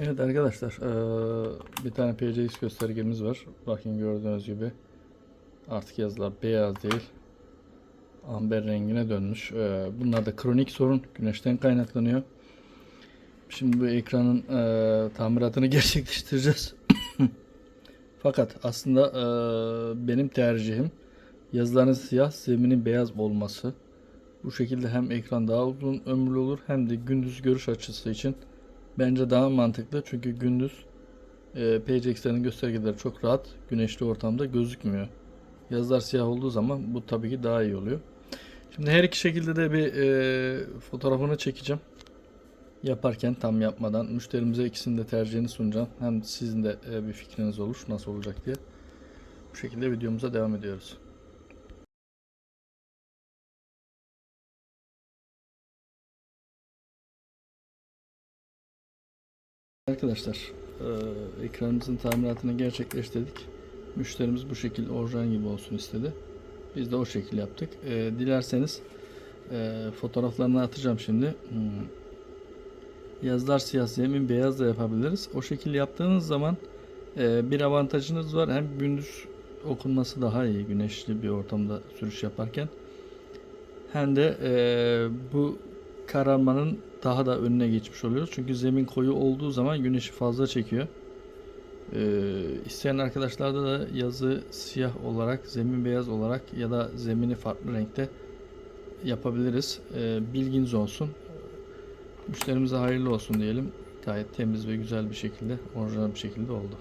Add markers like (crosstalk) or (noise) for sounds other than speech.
Evet arkadaşlar bir tane PCX göstergemiz var. Bakın gördüğünüz gibi artık yazılar beyaz değil amber rengine dönmüş. Bunlar da kronik sorun güneşten kaynaklanıyor. Şimdi bu ekranın tamiratını (laughs) gerçekleştireceğiz. (laughs) Fakat aslında benim tercihim yazıların siyah zeminin beyaz olması. Bu şekilde hem ekran daha uzun ömürlü olur hem de gündüz görüş açısı için Bence daha mantıklı çünkü gündüz e, PCX'lerin göstergeleri çok rahat güneşli ortamda gözükmüyor. Yazılar siyah olduğu zaman bu tabii ki daha iyi oluyor. Şimdi her iki şekilde de bir e, fotoğrafını çekeceğim. Yaparken tam yapmadan müşterimize ikisini de tercihini sunacağım. Hem sizin de e, bir fikriniz olur nasıl olacak diye. Bu şekilde videomuza devam ediyoruz. Arkadaşlar, e, ekranımızın tamiratını gerçekleştirdik. Müşterimiz bu şekil orijinal gibi olsun istedi. Biz de o şekil yaptık. E, dilerseniz e, fotoğraflarını atacağım şimdi. Hmm. Yazılar siyah, zemin beyaz da yapabiliriz. O şekil yaptığınız zaman bir avantajınız var. Hem gündüz okunması daha iyi güneşli bir ortamda sürüş yaparken. Hem de bu kararmanın daha da önüne geçmiş oluyoruz. Çünkü zemin koyu olduğu zaman güneşi fazla çekiyor. Ee, isteyen arkadaşlarda da yazı siyah olarak, zemin beyaz olarak ya da zemini farklı renkte yapabiliriz. Ee, bilginiz olsun. Müşterimize hayırlı olsun diyelim. Gayet temiz ve güzel bir şekilde, orijinal bir şekilde oldu.